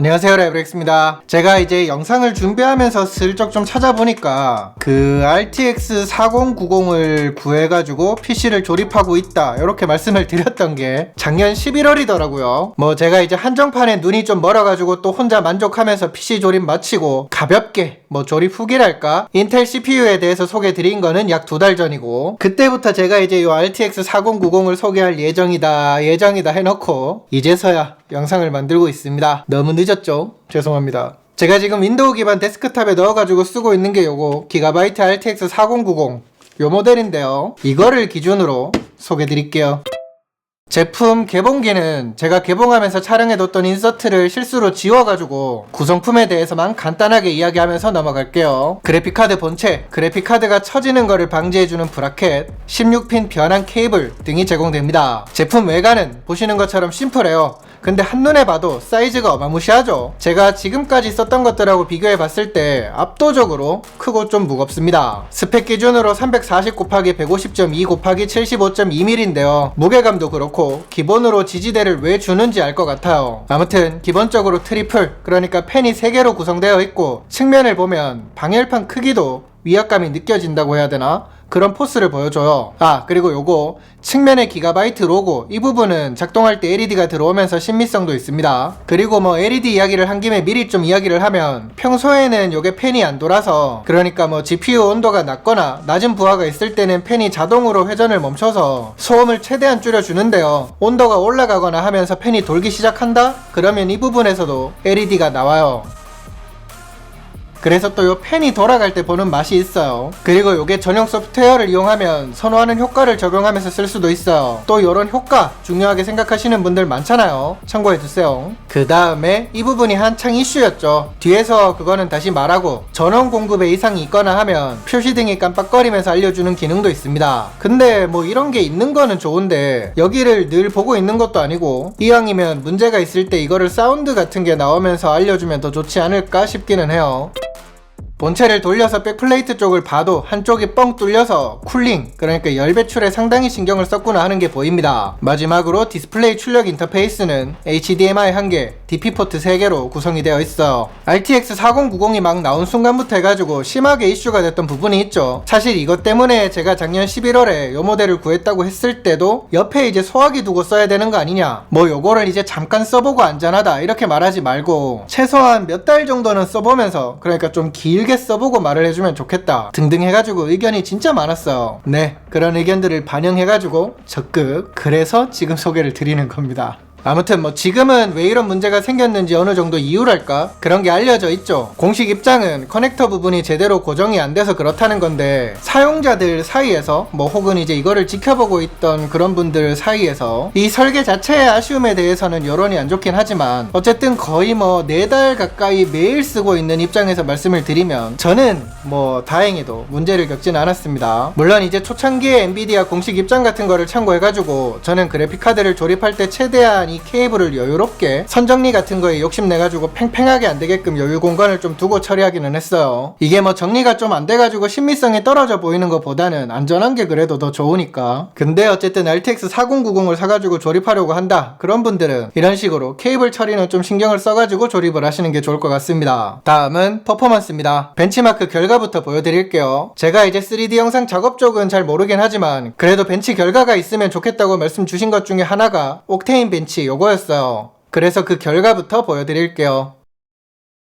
안녕하세요 레브렉스입니다. 제가 이제 영상을 준비하면서 슬쩍 좀 찾아보니까 그 RTX 4090을 구해가지고 PC를 조립하고 있다 이렇게 말씀을 드렸던 게 작년 11월이더라고요. 뭐 제가 이제 한정판에 눈이 좀 멀어가지고 또 혼자 만족하면서 PC 조립 마치고 가볍게 뭐 조립 후기랄까 인텔 CPU에 대해서 소개 드린 거는 약 두 달 전이고 그때부터 제가 이제 이 RTX 4090을 소개할 예정이다 예정이다 해놓고 이제서야 영상을 만들고 있습니다. 너무 늦었죠? 죄송합니다. 제가 지금 윈도우 기반 데스크탑에 넣어가지고 쓰고 있는 게 요거 기가바이트 RTX 4090 요 모델인데요. 이거를 기준으로 소개 드릴게요. 제품 개봉기는 제가 개봉하면서 촬영해뒀던 인서트를 실수로 지워가지고 구성품에 대해서만 간단하게 이야기하면서 넘어갈게요. 그래픽카드 본체, 그래픽카드가 처지는 거를 방지해주는 브라켓, 16핀 변환 케이블 등이 제공됩니다. 제품 외관은 보시는 것처럼 심플해요. 근데 한눈에 봐도 사이즈가 어마무시하죠. 제가 지금까지 썼던 것들하고 비교해 봤을 때 압도적으로 크고 좀 무겁습니다. 스펙 기준으로 340 곱하기 150.2 곱하기 75.2mm인데요. 무게감도 그렇고 기본으로 지지대를 왜 주는지 알 것 같아요. 아무튼 기본적으로 트리플 그러니까 펜이 3개로 구성되어 있고 측면을 보면 방열판 크기도 위압감이 느껴진다고 해야 되나? 그런 포스를 보여줘요. 아, 그리고 요거 측면에 기가바이트 로고 이 부분은 작동할 때 LED가 들어오면서 신미성도 있습니다. 그리고 뭐 LED 이야기를 한 김에 미리 좀 이야기를 하면 평소에는 요게 팬이 안 돌아서 그러니까 뭐 GPU 온도가 낮거나 낮은 부하가 있을 때는 팬이 자동으로 회전을 멈춰서 소음을 최대한 줄여주는데요. 온도가 올라가거나 하면서 팬이 돌기 시작한다? 그러면 이 부분에서도 LED가 나와요. 그래서 또 요 펜이 돌아갈 때 보는 맛이 있어요. 그리고 요게 전용 소프트웨어를 이용하면 선호하는 효과를 적용하면서 쓸 수도 있어요. 또 요런 효과 중요하게 생각하시는 분들 많잖아요. 참고해 두세요. 그 다음에 이 부분이 한창 이슈였죠. 뒤에서 그거는 다시 말하고 전원 공급에 이상이 있거나 하면 표시등이 깜빡거리면서 알려주는 기능도 있습니다. 근데 뭐 이런 게 있는 거는 좋은데 여기를 늘 보고 있는 것도 아니고 이왕이면 문제가 있을 때 이거를 사운드 같은 게 나오면서 알려주면 더 좋지 않을까 싶기는 해요. 본체를 돌려서 백플레이트 쪽을 봐도 한쪽이 뻥 뚫려서 쿨링 그러니까 열 배출에 상당히 신경을 썼구나 하는 게 보입니다. 마지막으로 디스플레이 출력 인터페이스는 HDMI 1개, DP 포트 3개로 구성이 되어 있어요. RTX 4090이 막 나온 순간부터 해가지고 심하게 이슈가 됐던 부분이 있죠. 사실 이것 때문에 제가 작년 11월에 요 모델을 구했다고 했을 때도 옆에 이제 소화기 두고 써야 되는 거 아니냐 뭐 요거를 이제 잠깐 써보고 안전하다 이렇게 말하지 말고 최소한 몇 달 정도는 써보면서 그러니까 좀 길게 써보고 말을 해주면 좋겠다. 등등 해가지고 의견이 진짜 많았어요. 네 그런 의견들을 반영해가지고 적극 그래서 지금 소개를 드리는 겁니다 아무튼 뭐 지금은 왜 이런 문제가 생겼는지 어느 정도 이유랄까 그런 게 알려져 있죠. 공식 입장은 커넥터 부분이 제대로 고정이 안 돼서 그렇다는 건데 사용자들 사이에서 뭐 혹은 이제 이거를 지켜보고 있던 그런 분들 사이에서 이 설계 자체의 아쉬움에 대해서는 여론이 안 좋긴 하지만 어쨌든 거의 뭐 네 달 가까이 매일 쓰고 있는 입장에서 말씀을 드리면 저는 뭐 다행히도 문제를 겪진 않았습니다. 물론 이제 초창기에 엔비디아 공식 입장 같은 거를 참고해가지고 저는 그래픽 카드를 조립할 때 최대한 이 케이블을 여유롭게 선정리 같은 거에 욕심내가지고 팽팽하게 안 되게끔 여유 공간을 좀 두고 처리하기는 했어요. 이게 뭐 정리가 좀 안 돼가지고 신미성이 떨어져 보이는 것보다는 안전한 게 그래도 더 좋으니까. 근데 어쨌든 RTX 4090을 사가지고 조립하려고 한다. 그런 분들은 이런 식으로 케이블 처리는 좀 신경을 써가지고 조립을 하시는 게 좋을 것 같습니다. 다음은 퍼포먼스입니다. 벤치마크 결과부터 보여드릴게요. 제가 이제 3D 영상 작업 쪽은 잘 모르긴 하지만 그래도 벤치 결과가 있으면 좋겠다고 말씀 주신 것 중에 하나가 옥테인 벤치 요거였어요. 그래서 그 결과부터 보여드릴게요.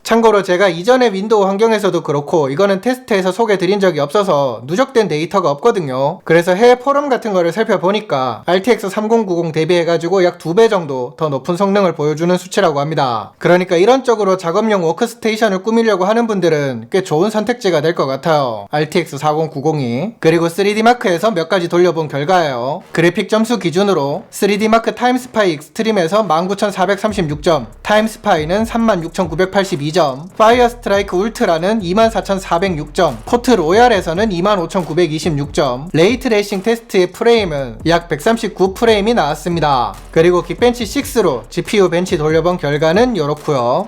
참고로 제가 이전의 윈도우 환경에서도 그렇고 이거는 테스트해서 소개 드린 적이 없어서 누적된 데이터가 없거든요. 그래서 해외 포럼 같은 거를 살펴보니까 RTX 3090 대비해가지고 약 2배 정도 더 높은 성능을 보여주는 수치라고 합니다. 그러니까 이런 쪽으로 작업용 워크스테이션을 꾸미려고 하는 분들은 꽤 좋은 선택지가 될 것 같아요. RTX 4090이. 그리고 3D마크에서 몇 가지 돌려본 결과예요. 그래픽 점수 기준으로 3D마크 타임스파이 익스트림에서 19436점, 타임스파이는 36982 점, 파이어 스트라이크 울트라는 24406점, 코트 로얄에서는 25926점, 레이트 레이싱 테스트의 프레임은 약 139 프레임이 나왔습니다. 그리고 긱벤치 6로 GPU 벤치 돌려본 결과는 이렇고요.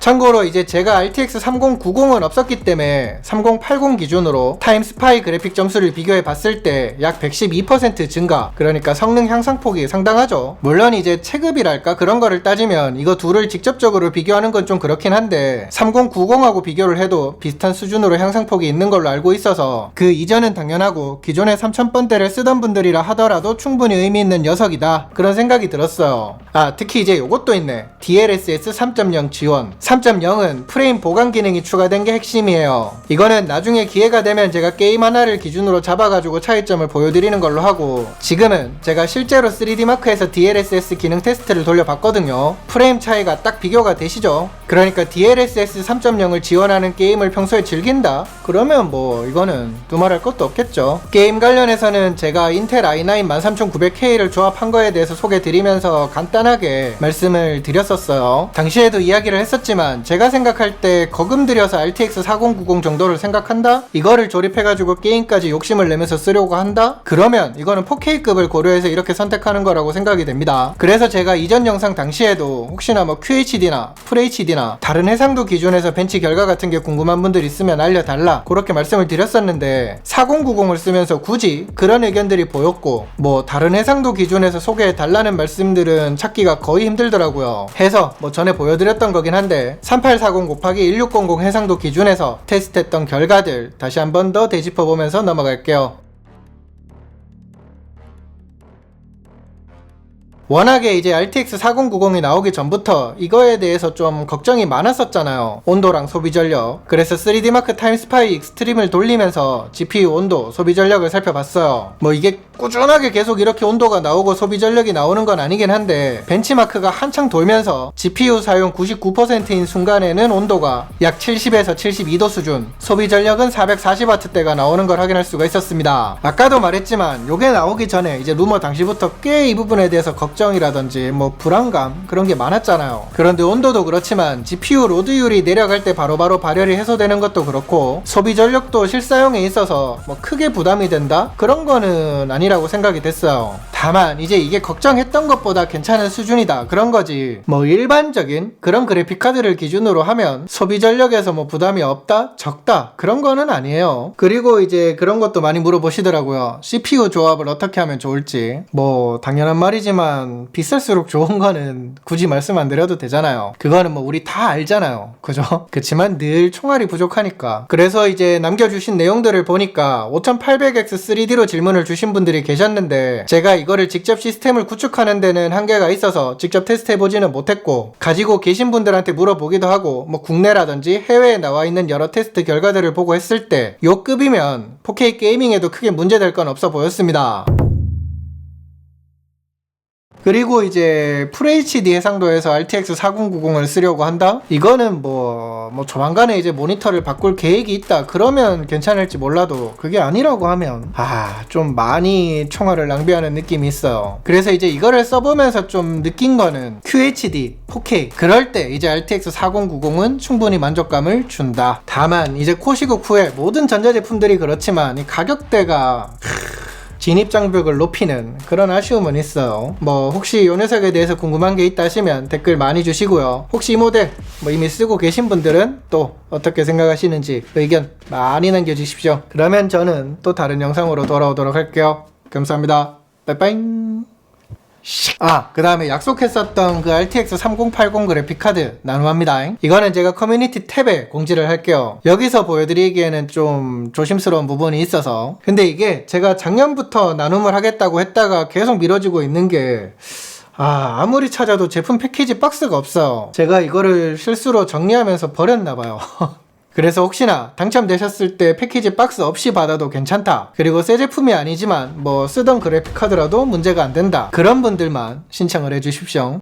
참고로 이제 제가 RTX 3090은 없었기 때문에 3080 기준으로 타임 스파이 그래픽 점수를 비교해 봤을 때 약 112% 증가. 그러니까 성능 향상폭이 상당하죠. 물론 이제 체급이랄까 그런 거를 따지면 이거 둘을 직접적으로 비교하는 건 좀 그렇긴 한데 3090하고 비교를 해도 비슷한 수준으로 향상폭이 있는 걸로 알고 있어서 그 이전은 당연하고 기존에 3000번대를 쓰던 분들이라 하더라도 충분히 의미 있는 녀석이다. 그런 생각이 들었어요. 아 특히 이제 요것도 있네. DLSS 3.0 지원 3.0은 프레임 보강 기능이 추가된 게 핵심이에요. 이거는 나중에 기회가 되면 제가 게임 하나를 기준으로 잡아가지고 차이점을 보여드리는 걸로 하고 지금은 제가 실제로 3D마크에서 DLSS 기능 테스트를 돌려봤거든요. 프레임 차이가 딱 비교가 되시죠? 그러니까 DLSS 3.0을 지원하는 게임을 평소에 즐긴다? 그러면 뭐 이거는 두말할 것도 없겠죠. 게임 관련해서는 제가 인텔 i9 13900K를 조합한 거에 대해서 소개드리면서 간단하게 말씀을 드렸었어요. 당시에도 이야기를 했었지만 제가 생각할 때 거금 들여서 RTX 4090 정도를 생각한다? 이거를 조립해가지고 게임까지 욕심을 내면서 쓰려고 한다? 그러면 이거는 4K급을 고려해서 이렇게 선택하는 거라고 생각이 됩니다 그래서 제가 이전 영상 당시에도 혹시나 뭐 QHD나 FHD나 다른 해상도 기준에서 벤치 결과 같은 게 궁금한 분들 있으면 알려달라 그렇게 말씀을 드렸었는데 4090을 쓰면서 굳이 그런 의견들이 보였고 뭐 다른 해상도 기준에서 소개해 달라는 말씀들은 찾기가 거의 힘들더라고요 해서 뭐 전에 보여드렸던 거긴 한데 3840 곱하기 1600 해상도 기준에서 테스트했던 결과들 다시 한번 더 되짚어 보면서 넘어갈게요 워낙에 이제 RTX 4090이 나오기 전부터 이거에 대해서 좀 걱정이 많았었잖아요. 온도랑 소비 전력. 그래서 3D마크 타임 스파이 익스트림을 돌리면서 GPU 온도, 소비 전력을 살펴봤어요. 뭐 이게 꾸준하게 계속 이렇게 온도가 나오고 소비 전력이 나오는 건 아니긴 한데 벤치마크가 한창 돌면서 GPU 사용 99%인 순간에는 온도가 약 70에서 72도 수준, 소비 전력은 440W대가 나오는 걸 확인할 수가 있었습니다. 아까도 말했지만 요게 나오기 전에 이제 루머 당시부터 꽤 이 부분에 대해서 걱정 이라든지 뭐 불안감 그런 게 많았잖아요. 그런데 온도도 그렇지만 GPU 로드율이 내려갈 때 바로바로 발열이 해소되는 것도 그렇고 소비 전력도 실사용에 있어서 뭐 크게 부담이 된다? 그런 거는 아니라고 생각이 됐어요. 다만 이제 이게 걱정했던 것보다 괜찮은 수준이다 그런 거지. 뭐 일반적인 그런 그래픽 카드를 기준으로 하면 소비 전력에서 뭐 부담이 없다? 적다? 그런 거는 아니에요. 그리고 이제 그런 것도 많이 물어보시더라고요. CPU 조합을 어떻게 하면 좋을지. 뭐 당연한 말이지만 비쌀수록 좋은 거는 굳이 말씀 안 드려도 되잖아요. 그거는 뭐 우리 다 알잖아요. 그죠? 그치만 늘 총알이 부족하니까. 그래서 이제 남겨주신 내용들을 보니까 5800X 3D로 질문을 주신 분들이 계셨는데 제가 이 거를 직접 시스템을 구축하는 데는 한계가 있어서 직접 테스트해보지는 못했고 가지고 계신 분들한테 물어보기도 하고 뭐 국내라든지 해외에 나와 있는 여러 테스트 결과들을 보고 했을 때 요 급이면 4K 게이밍에도 크게 문제될 건 없어 보였습니다. 그리고 이제 FHD 해상도에서 RTX 4090을 쓰려고 한다? 이거는 뭐, 뭐 조만간에 이제 모니터를 바꿀 계획이 있다. 그러면 괜찮을지 몰라도 그게 아니라고 하면, 아, 좀 많이 총알을 낭비하는 느낌이 있어요. 그래서 이제 이거를 써보면서 좀 느낀 거는 QHD, 4K. 그럴 때 이제 RTX 4090은 충분히 만족감을 준다. 다만 이제 코시국 후에 모든 전자제품들이 그렇지만 이 가격대가 진입 장벽을 높이는 그런 아쉬움은 있어요. 뭐 혹시 이 녀석에 대해서 궁금한 게 있다 하시면 댓글 많이 주시고요. 혹시 이 모델 뭐 이미 쓰고 계신 분들은 또 어떻게 생각하시는지 의견 많이 남겨주십시오. 그러면 저는 또 다른 영상으로 돌아오도록 할게요. 감사합니다. 빠이빠이. 아, 그 다음에 약속했었던 그 RTX 3080 그래픽카드 나눔합니다. 이거는 제가 커뮤니티 탭에 공지를 할게요. 여기서 보여드리기에는 좀 조심스러운 부분이 있어서. 근데 이게 제가 작년부터 나눔을 하겠다고 했다가 계속 미뤄지고 있는 게 아, 아무리 찾아도 제품 패키지 박스가 없어요. 제가 이거를 실수로 정리하면서 버렸나봐요. 그래서 혹시나 당첨되셨을 때 패키지 박스 없이 받아도 괜찮다. 그리고 새 제품이 아니지만 뭐 쓰던 그래픽 카드라도 문제가 안 된다. 그런 분들만 신청을 해주십시오.